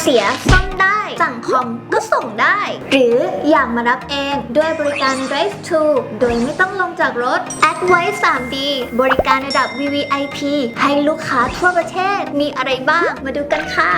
เสียซ่อมได้ สั่งคอมก็ส่งได้ หรืออยากมารับเองด้วยบริการ Drive to โดยไม่ต้องลงจากรถ Advice 3D บริการระดับ VVIP ให้ลูกค้าทั่วประเทศมีอะไรบ้างมาดูกันค่ะ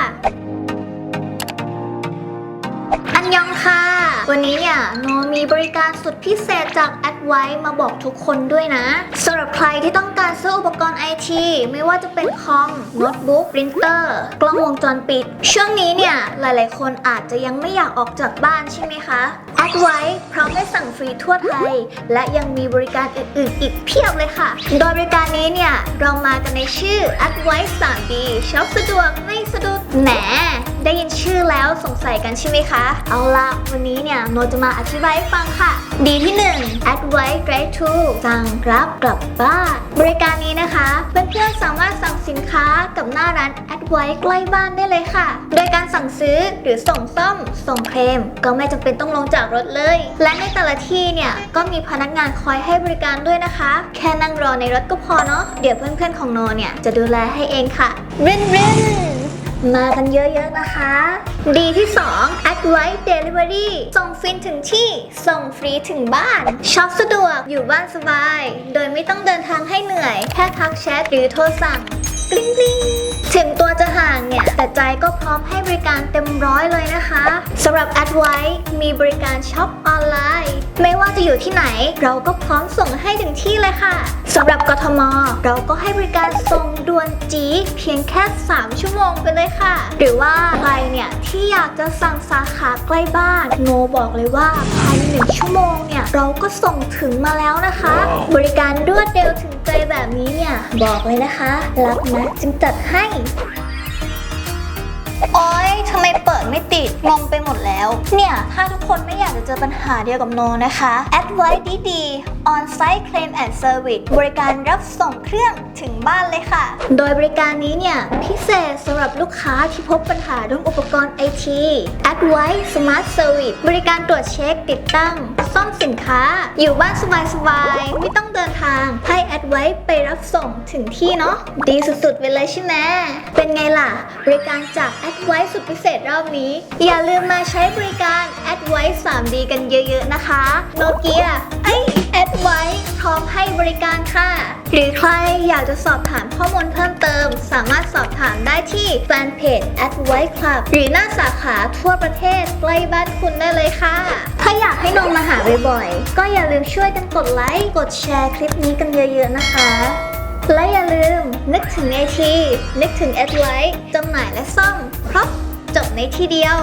อันยองค่ะ วันนี้เนี่ยโนมีบริการสุดพิเศษจาก a d v i มาบอกทุกคนด้วยนะสำหรับใคร ที่ต้องการซื้ออุปกรณ์ไอทีไม่ว่าจะเป็นคอมโน้ตบุ๊กปรินเตอร์กล้องวงจรปิด ช่วงนี้เนี่ย หลายๆ คนอาจจะยังไม่อยากออกจากบ้านใช่ไหมคะ a d v i พร้อมให้สั่งฟรีทั่วไทย และยังมีบริการอื่นๆ อีกเพียบเลยค่ะ โดยบริการนี้เนี่ยเรามากันในชื่อ a d v i 3D ช็อปสะดวกไม่สะดุดแหม ได้ยินชื่อแล้วสงสัยกันใช่ไหมคะ เอาล่ะวันนี้เนี่ยโนจะมาอธิบายให้ฟังค่ะ ดีที่ 1 Advice Drive to สั่งรับกลับบ้าน บริการนี้นะคะเพื่อนๆสามารถสั่งสินค้ากับหน้าร้าน Advice ใกล้บ้านได้เลยค่ะ โดยการสั่งซื้อหรือส่งซ่อม ส่งเคลมก็ไม่จำเป็นต้องลงจากรถเลย และในแต่ละที่เนี่ยก็มีพนักงานคอยให้บริการด้วยนะคะ แค่นั่งรอในรถก็พอเนาะเดี๋ยวเพื่อนๆของโนเนี่ยจะดูแลให้เองค่ะรินริน มากันเยอะๆนะคะ ดีที่ 2 Advice Delivery ส่งฟินถึงที่ ส่งฟรีถึงบ้านช็อปสะดวกอยู่บ้านสบาย โดยไม่ต้องเดินทางให้เหนื่อย แค่ทักแชทหรือโทรสั่ง กริ๊งกริ๊งถึงตัวจะห่างเนี่ย แต่ใจก็พร้อมให้บริการเต็มร้อยเลยนะคะสำหรับ Advice มีบริการช็อปออนไลน์ ไม่ว่าจะอยู่ที่ไหน เราก็พร้อมส่งให้ถึงที่เลยค่ะสำหรับกทม เราก็ให้บริการส่งด่วนจีดเพียงแค่ 3 ชั่วโมงไปเลยค่ะ หรือว่าใครเนี่ย ที่อยากจะสั่งสาขาใกล้บ้าน โนบอกเลยว่าภายในหนึ่งชั่วโมงเนี่ย เราก็ส่งถึงมาแล้วนะคะ บริการรวดเร็วถึงใจแบบนี้เนี่ย บอกเลยนะคะ รับนะจึงจัดให้ โอ๊ยทำไมเปิดไม่ติด งงไปหมดแล้ว เนี่ย ถ้าทุกคนไม่อยากจะเจอปัญหาเดียวกับโนนะคะ แอดไว้ดีดี On-site Claim and Service บริการรับส่งเครื่องถึงบ้านเลยค่ะ โดยบริการนี้เนี่ย พิเศษสำหรับลูกค้าที่พบปัญหาเรื่องอุปกรณ์ไอที Advice Smart Service บริการตรวจเช็คติดตั้ง ซ่อมสินค้า อยู่บ้านสบายๆ ไม่ต้องเดินทาง ให้ Advice ไปรับส่งถึงที่เนาะดีสุดๆไปเลยใช่ไหมเป็นไงล่ะ บริการจาก Advice สุดพิเศษรอบนี้ อย่าลืมมาใช้บริการ Advice 3D กันเยอะๆนะคะโนเกียไอ้ Advice หรือใครอยากจะสอบถามข้อมูลเพิ่มเติม สามารถสอบถามได้ที่แฟนเพจ Advice Club หรือหน้าสาขาทั่วประเทศใกล้บ้านคุณได้เลยค่ะ ถ้าอยากให้นงมาหาบ่อยๆ ก็อย่าลืมช่วยกันกดไลค์กดแชร์คลิปนี้กันเยอะๆนะคะ และอย่าลืมนึกถึงไอทีนึกถึง Advice จำหน่ายและซ่อมครบจบในที่เดียว